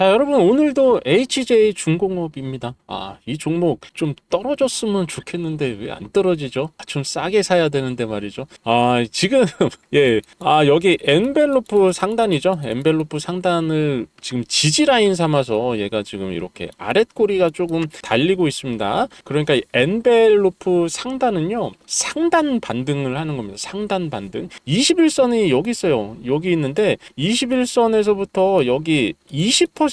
자, 여러분 오늘도 HJ 중공업입니다. 아, 이 종목 좀 떨어졌으면 좋겠는데 왜 안 떨어지죠? 아, 좀 싸게 사야 되는데 말이죠. 아, 지금 예. 아, 여기 엔벨로프 상단이죠. 엔벨로프 상단을 지금 지지 라인 삼아서 얘가 지금 이렇게 아랫꼬리가 조금 달리고 있습니다. 그러니까 이 엔벨로프 상단은요. 상단 반등을 하는 겁니다. 상단 반등. 21선이 여기 있어요. 여기 있는데 21선에서부터 여기 20%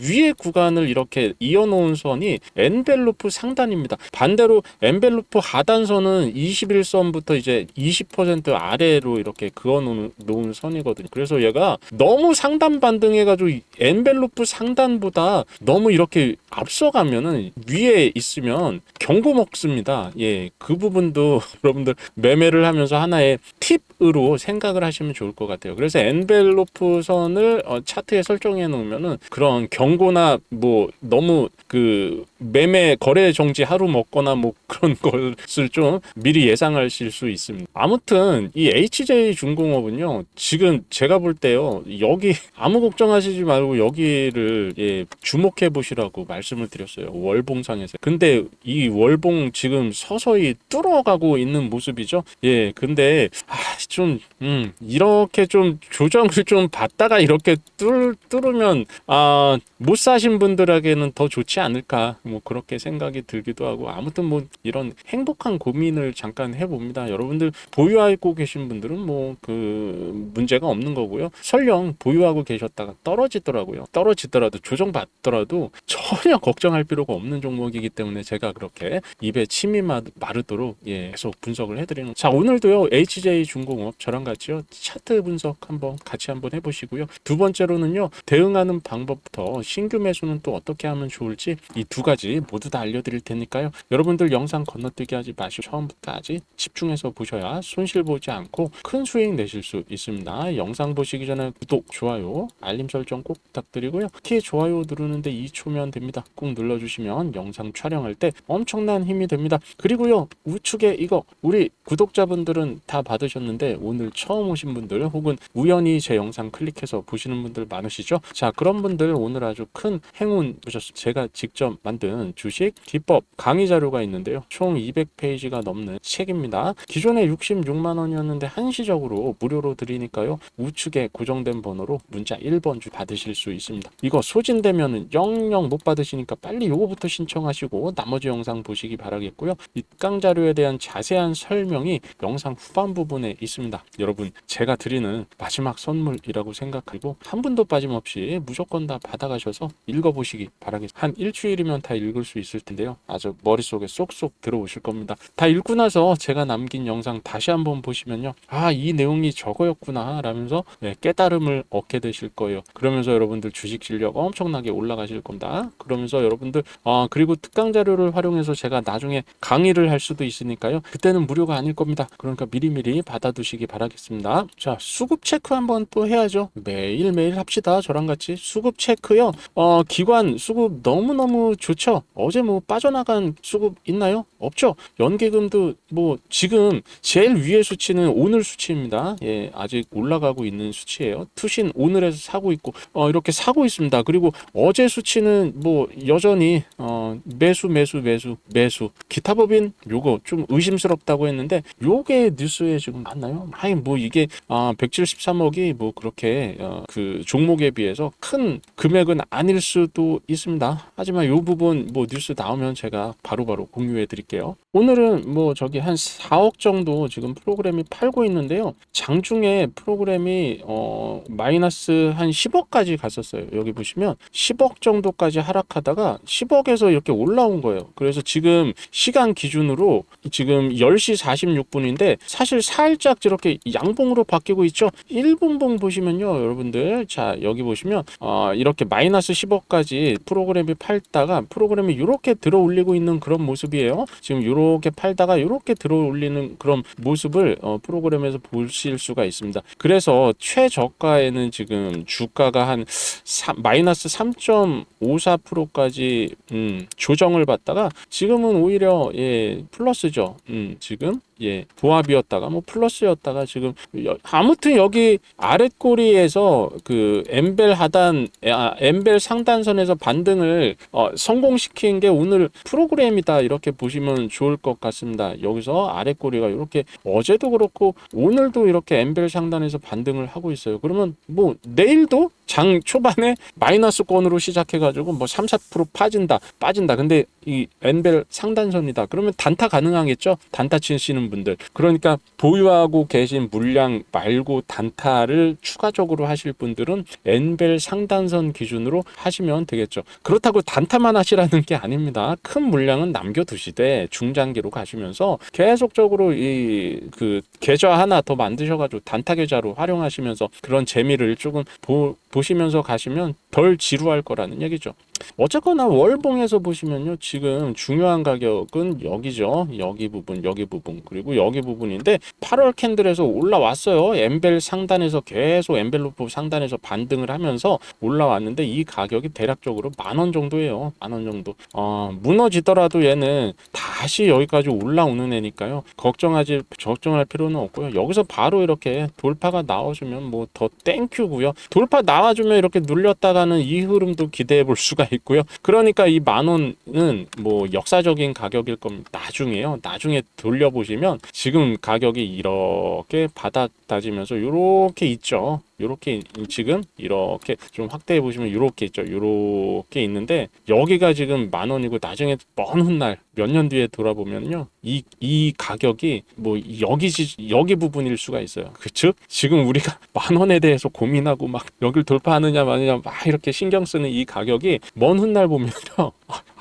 위의 구간을 이렇게 이어놓은 선이 엔벨로프 상단입니다. 반대로 엔벨로프 하단선은 21선부터 이제 20% 아래로 이렇게 그어놓은 놓은 선이거든요. 그래서 얘가 너무 상단 반등해가지고 이 엔벨로프 상단보다 너무 이렇게 앞서가면은 위에 있으면 경고 먹습니다. 예, 그 부분도 여러분들 매매를 하면서 하나의 팁으로 생각을 하시면 좋을 것 같아요. 그래서 엔벨로프 선을 어, 차트에 설정해 놓으면은 그런 경고나 뭐 너무 그 매매 거래 정지 하루 먹거나 뭐 그런 것을 좀 미리 예상하실 수 있습니다. 아무튼 이 HJ 중공업은요 지금 제가 볼 때요 여기 아무 걱정하시지 말고 여기를 예, 주목해 보시라고 말씀을 드렸어요 월봉상에서. 근데 이 월봉 지금 서서히 뚫어가고 있는 모습이죠. 예, 근데 아, 좀 음, 이렇게 좀 조정을 좀 받다가 이렇게 뚫 뚫으면 아, 못 사신 분들에게는 더 좋지 않을까 뭐 그렇게 생각이 들기도 하고 아무튼 뭐 이런 행복한 고민을 잠깐 해봅니다. 여러분들 보유하고 계신 분들은 뭐 그 문제가 없는 거고요. 설령 보유하고 계셨다가 떨어지더라고요. 떨어지더라도 조정받더라도 전혀 걱정할 필요가 없는 종목이기 때문에 제가 그렇게 입에 침이 마- 마르도록 예, 계속 분석을 해드리는. 자 오늘도요 HJ 중공업 저랑 같이요 차트 분석 한번 같이 한번 해보시고요. 두 번째로는요 대응하는 방 법부터 신규 매수는 또 어떻게 하면 좋을지 이 두 가지 모두 다 알려드릴 테니까요. 여러분들 영상 건너뛰기 하지 마시고 처음부터까지 집중해서 보셔야 손실 보지 않고 큰 수익 내실 수 있습니다. 영상 보시기 전에 구독, 좋아요, 알림 설정 꼭 부탁드리고요. 특히 좋아요 누르는데 2초면 됩니다. 꼭 눌러주시면 영상 촬영할 때 엄청난 힘이 됩니다. 그리고요 우측에 이거 우리 구독자분들은 다 받으셨는데 오늘 처음 오신 분들 혹은 우연히 제 영상 클릭해서 보시는 분들 많으시죠? 자 그런 분들 오늘 아주 큰 행운 보셨습니다. 제가 직접 만든 주식 기법 강의 자료가 있는데요. 총 200페이지가 넘는 책입니다. 기존에 66만 원이었는데 한시적으로 무료로 드리니까요. 우측에 고정된 번호로 문자 1번 주 받으실 수 있습니다. 이거 소진되면은 영영 못 받으시니까 빨리 요거부터 신청하시고 나머지 영상 보시기 바라겠고요. 입강 자료에 대한 자세한 설명이 영상 후반 부분에 있습니다. 여러분 제가 드리는 마지막 선물이라고 생각하고 한 분도 빠짐없이 무조건 다 받아가셔서 읽어보시기 바라겠습니다. 한 일주일이면 다 읽을 수 있을 텐데요. 아주 머릿속에 쏙쏙 들어오실 겁니다. 다 읽고 나서 제가 남긴 영상 다시 한번 보시면요. 아, 이 내용이 저거였구나 라면서 네, 깨달음을 얻게 되실 거예요. 그러면서 여러분들 주식 실력 엄청나게 올라가실 겁니다. 그러면서 여러분들 아, 그리고 특강 자료를 활용해서 제가 나중에 강의를 할 수도 있으니까요. 그때는 무료가 아닐 겁니다. 그러니까 미리미리 받아두시기 바라겠습니다. 자, 수급 체크 한번 또 해야죠. 매일매일 합시다. 저랑 같이 수급 체크요. 어, 기관 수급 너무너무 좋죠. 어제 뭐 빠져나간 수급 있나요? 없죠. 연계금도 뭐 지금 제일 위의 수치는 오늘 수치입니다. 예, 아직 올라가고 있는 수치예요. 투신 오늘에서 사고 있고 어, 이렇게 사고 있습니다. 그리고 어제 수치는 뭐 여전히 어, 매수 매수 매수 매수 기타 법인 요거 좀 의심스럽다고 했는데 요게 뉴스에 지금 맞나요? 아니 뭐 이게 아 173억이 뭐 그렇게 어, 그 종목에 비해서 큰 금액은 아닐 수도 있습니다. 하지만 요 부분 뭐 뉴스 나오면 제가 바로 바로 공유해 드릴게요. 오늘은 뭐 저기 한 4억 정도 지금 프로그램이 팔고 있는데요. 장중에 프로그램이 어 마이너스 한 10억까지 갔었어요. 여기 보시면 10억 정도까지 하락하다가 10억에서 이렇게 올라온 거예요. 그래서 지금 시간 기준으로 지금 10시 46분인데 사실 살짝 이렇게 양봉으로 바뀌고 있죠. 1분봉 보시면요, 여러분들. 자, 여기 보시면 어 이렇게 마이너스 10억까지 프로그램이 팔다가 프로그램이 이렇게 들어 올리고 있는 그런 모습이에요. 지금 이렇게 팔다가 이렇게 들어 올리는 그런 모습을 어, 프로그램에서 보실 수가 있습니다. 그래서 최저가에는 지금 주가가 한 사- 마이너스 3.54%까지 음, 조정을 받다가 지금은 오히려 예, 플러스죠. 음, 지금 예 보합이었다가 뭐 플러스였다가 지금 여- 아무튼 여기 아랫꼬리에서 그 엠벨 하단 아, 엠벨 상단선에서 반등을 어, 성공시킨 게 오늘 프로그램이다 이렇게 보시면 좋을 것 같습니다. 여기서 아랫꼬리가 이렇게 어제도 그렇고 오늘도 이렇게 엠벨 상단에서 반등을 하고 있어요. 그러면 뭐 내일도 장 초반에 마이너스권으로 시작해가지고 뭐 3, 4% 빠진다, 빠진다. 근데 이 엔벨 상단선이다. 그러면 단타 가능하겠죠? 단타 치시는 분들. 그러니까 보유하고 계신 물량 말고 단타를 추가적으로 하실 분들은 엔벨 상단선 기준으로 하시면 되겠죠. 그렇다고 단타만 하시라는 게 아닙니다. 큰 물량은 남겨두시되 중장기로 가시면서 계속적으로 이 그 계좌 하나 더 만드셔가지고 단타 계좌로 활용하시면서 그런 재미를 조금 보, 보시면서 가시면 덜 지루할 거라는 얘기죠. 어쨌거나 월봉에서 보시면요. 지금 중요한 가격은 여기죠. 여기 부분, 여기 부분, 그리고 여기 부분인데 8월 캔들에서 올라왔어요. 엠벨 상단에서 계속 엠벨로프 상단에서 반등을 하면서 올라왔는데 이 가격이 대략적으로 만 원 정도예요. 만 원 정도. 어, 무너지더라도 얘는 다시 여기까지 올라오는 애니까요. 걱정하지 걱정할 필요는 없고요. 여기서 바로 이렇게 돌파가 나와주면 뭐 더 땡큐고요. 돌파 나 와주면 이렇게 눌렸다가는 이 흐름도 기대해 볼 수가 있고요. 그러니까 이 만 원은 뭐 역사적인 가격일 겁니다. 나중에요. 나중에 돌려보시면 지금 가격이 이렇게 바닥 다지면서 이렇게 있죠. 요렇게 지금 이렇게 좀 확대해 보시면 요렇게 있죠. 요렇게 있는데 여기가 지금 만 원이고 나중에 먼 훗날 몇 년 뒤에 돌아보면요. 이, 이 가격이 뭐 여기 지- 여기 부분일 수가 있어요. 그즉 지금 우리가 만 원에 대해서 고민하고 막 여길 돌파하느냐 마느냐 막 이렇게 신경 쓰는 이 가격이 먼 훗날 보면요.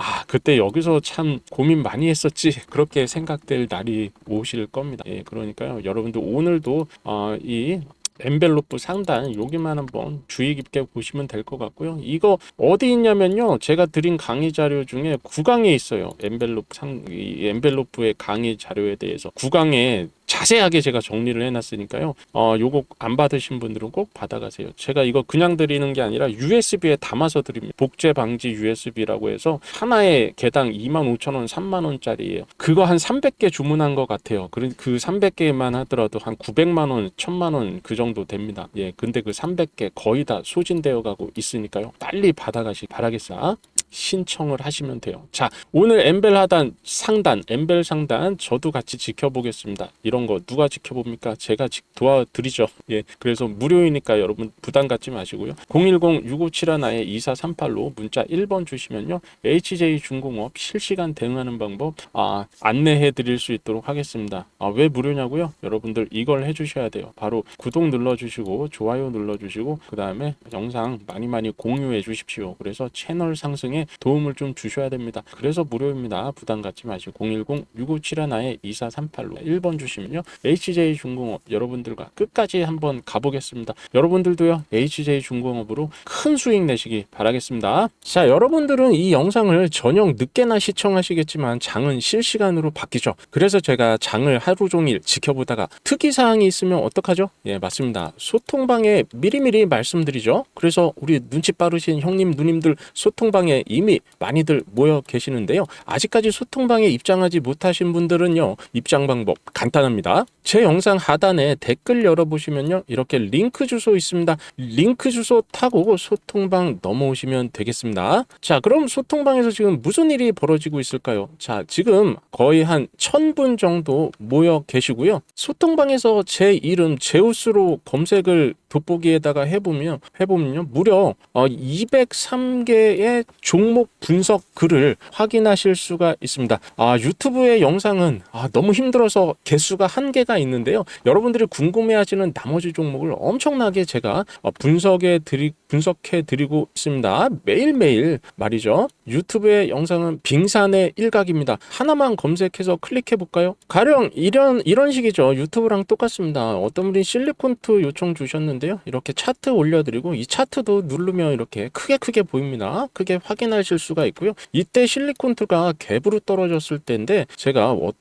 아, 그때 여기서 참 고민 많이 했었지. 그렇게 생각될 날이 오실 겁니다. 예, 그러니까요. 여러분들 오늘도 어, 이 엔벨로프 상단 여기만 한번 주의 깊게 보시면 될 것 같고요. 이거 어디 있냐면요. 제가 드린 강의 자료 중에 구강에 있어요. 엔벨로프 상, 이 엔벨로프의 강의 자료에 대해서 구강에 자세하게 제가 정리를 해놨으니까요. 어, 요거 안 받으신 분들은 꼭 받아가세요. 제가 이거 그냥 드리는 게 아니라 USB에 담아서 드립니다. 복제 방지 USB라고 해서 하나에 개당 25,000원, 3만 원짜리예요. 그거 한 300개 주문한 것 같아요. 그, 그 300개만 하더라도 한 900만 원, 1000만 원 그 정도 됩니다. 예, 근데 그 300개 거의 다 소진되어 가고 있으니까요. 빨리 받아가시 바라겠사. 신청을 하시면 돼요. 자, 오늘 엠벨 하단 상단, 엠벨 상단 저도 같이 지켜보겠습니다. 이런 거 누가 지켜봅니까? 제가 지- 도와드리죠. 예, 그래서 무료이니까 여러분 부담 갖지 마시고요. 010-6571-2438로 문자 1번 주시면요. HJ 중공업 실시간 대응하는 방법 아, 안내해 드릴 수 있도록 하겠습니다. 아, 왜 무료냐고요? 여러분들 이걸 해 주셔야 돼요. 바로 구독 눌러 주시고 좋아요 눌러 주시고 그 다음에 영상 많이 많이 공유해 주십시오. 그래서 채널 상승에 도움을 좀 주셔야 됩니다. 그래서 무료입니다. 부담 갖지 마시고 010-6571-2438로 1번 주시면요. HJ 중공업 여러분들과 끝까지 한번 가보겠습니다. 여러분들도요. HJ 중공업으로 큰 수익 내시기 바라겠습니다. 자, 여러분들은 이 영상을 저녁 늦게나 시청하시겠지만 장은 실시간으로 바뀌죠. 그래서 제가 장을 하루 종일 지켜보다가 특이 사항이 있으면 어떡하죠? 예, 맞습니다. 소통방에 미리미리 말씀드리죠. 그래서 우리 눈치 빠르신 형님 누님들 소통방에 이미 많이들 모여 계시는데요. 아직까지 소통방에 입장하지 못하신 분들은요. 입장 방법 간단합니다. 제 영상 하단에 댓글 열어보시면요. 이렇게 링크 주소 있습니다. 링크 주소 타고 소통방 넘어오시면 되겠습니다. 자, 그럼 소통방에서 지금 무슨 일이 벌어지고 있을까요? 자, 지금 거의 한 1000분 정도 모여 계시고요. 소통방에서 제 이름 제우스로 검색을 돋보기에다가 해보면 해보면요 무려 어, 203개의 종목 분석 글을 확인하실 수가 있습니다. 아 유튜브의 영상은 아, 너무 힘들어서 개수가 한계가 있는데요. 여러분들이 궁금해하시는 나머지 종목을 엄청나게 제가 어, 분석해 드리 분석해 드리고 있습니다. 매일매일 말이죠. 유튜브의 영상은 빙산의 일각입니다. 하나만 검색해서 클릭해 볼까요? 가령 이런 이런 식이죠. 유튜브랑 똑같습니다. 어떤 분이 실리콘트 요청 주셨는데요. 이렇게 차트 올려 드리고 이 차트도 누르면 이렇게 크게 크게 보입니다. 크게 확인 하실 수가 있고요. 이때 실리콘트가 갭으로 떨어졌을 때인데 제가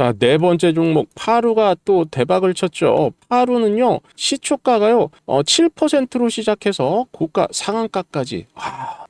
자, 네 번째 종목 파루가 또 대박을 쳤죠. 파루는요. 시초가가요. 어, 7%로 시작해서 고가 상한가까지 아,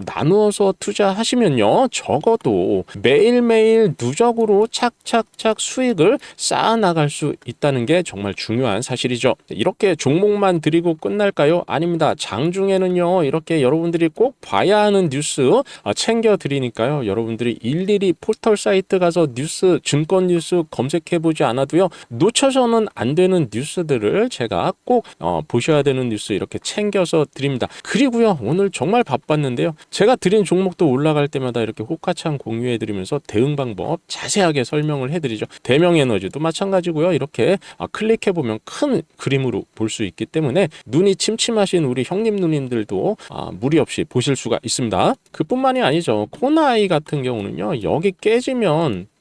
나누어서 투자하시면요, 적어도 매일매일 누적으로 착착착 수익을 쌓아 나갈 수 있다는 게 정말 중요한 사실이죠. 이렇게 종목만 드리고 끝날까요? 아닙니다. 장중에는요, 이렇게 여러분들이 꼭 봐야 하는 뉴스 아, 챙겨 드리니까요. 여러분들이 일일이 포털 사이트 가서 뉴스, 증권 뉴스 검색해 보지 않아도요, 놓쳐서는 안 되는 뉴스들을 제가 꼭 어, 보셔야 되는 뉴스 이렇게 챙겨서 드립니다. 그리고요, 오늘 정말 바빴는데요. 제가 드린 종목도 올라갈 때마다 이렇게 호카창 공유해 드리면서 대응 방법 자세하게 설명을 해 드리죠. 대명 에너지도 마찬가지고요. 이렇게 아, 클릭해 보면 큰 그림으로 볼 수 있기 때문에 눈이 침침하신 우리 형님 누님들도 아, 무리 없이 보실 수가 있습니다. 그뿐만이 아니죠. 코나이 같은 경우는요. 여기 깨지면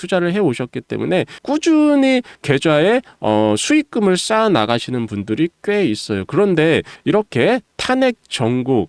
투자를 해 오셨기 때문에 꾸준히 계좌에 어, 수익금을 쌓아 나가시는 분들이 꽤 있어요. 그런데 이렇게 탄핵 전국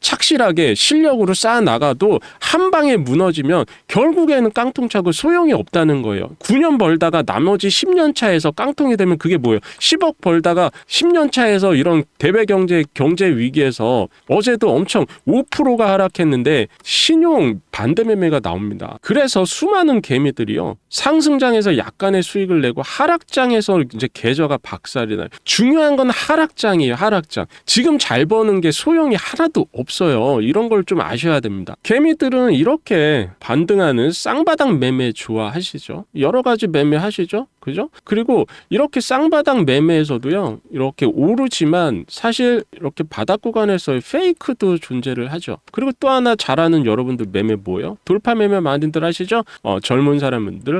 착실하게 실력으로 쌓아 나가도 한 방에 무너지면 결국에는 깡통 차고 소용이 없다는 거예요. 9년 벌다가 나머지 10년 차에서 깡통이 되면 그게 뭐예요? 10억 벌다가 10년 차에서 이런 대외 경제 경제 위기에서 어제도 엄청 5%가 하락했는데 신용 반대 매매가 나옵니다. 그래서 수많은 개미들이요. 상승장에서 약간의 수익을 내고 하락장에서 이제 계좌가 박살이 나요. 중요한 건 하락장이에요. 하락장. 지금 잘 버는 게 소용이 하나도 없어요. 이런 걸 좀 아셔야 됩니다. 개미들은 이렇게 반등하는 쌍바닥 매매 좋아하시죠. 여러 가지 매매 하시죠. 그죠? 그리고 이렇게 쌍바닥 매매에서도요. 이렇게 오르지만 사실 이렇게 바닥 구간에서의 페이크도 존재를 하죠. 그리고 또 하나 잘하는 여러분들 매매 뭐예요? 돌파 매매 많이들 하시죠? 어, 젊은 사람들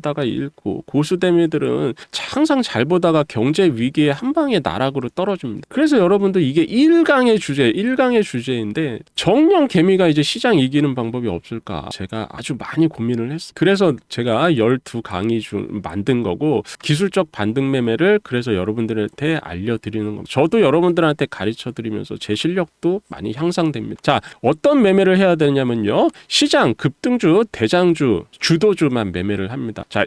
다가 잃고 고수 개미들은 항상 잘 보다가 경제 위기에 한 방에 나락으로 떨어집니다. 그래서 여러분들 이게 1강의 주제, 1강의 주제인데 정령 개미가 이제 시장 이기는 방법이 없을까? 제가 아주 많이 고민을 했어요. 그래서 제가 12강의 중 만든 거고 기술적 반등 매매를 그래서 여러분들한테 알려드리는 겁니다. 저도 여러분들한테 가르쳐 드리면서 제 실력도 많이 향상됩니다. 자, 어떤 매매를 해야 되냐면요. 시장 급등주, 대장주, 주도주만 매매를 합니다. 자,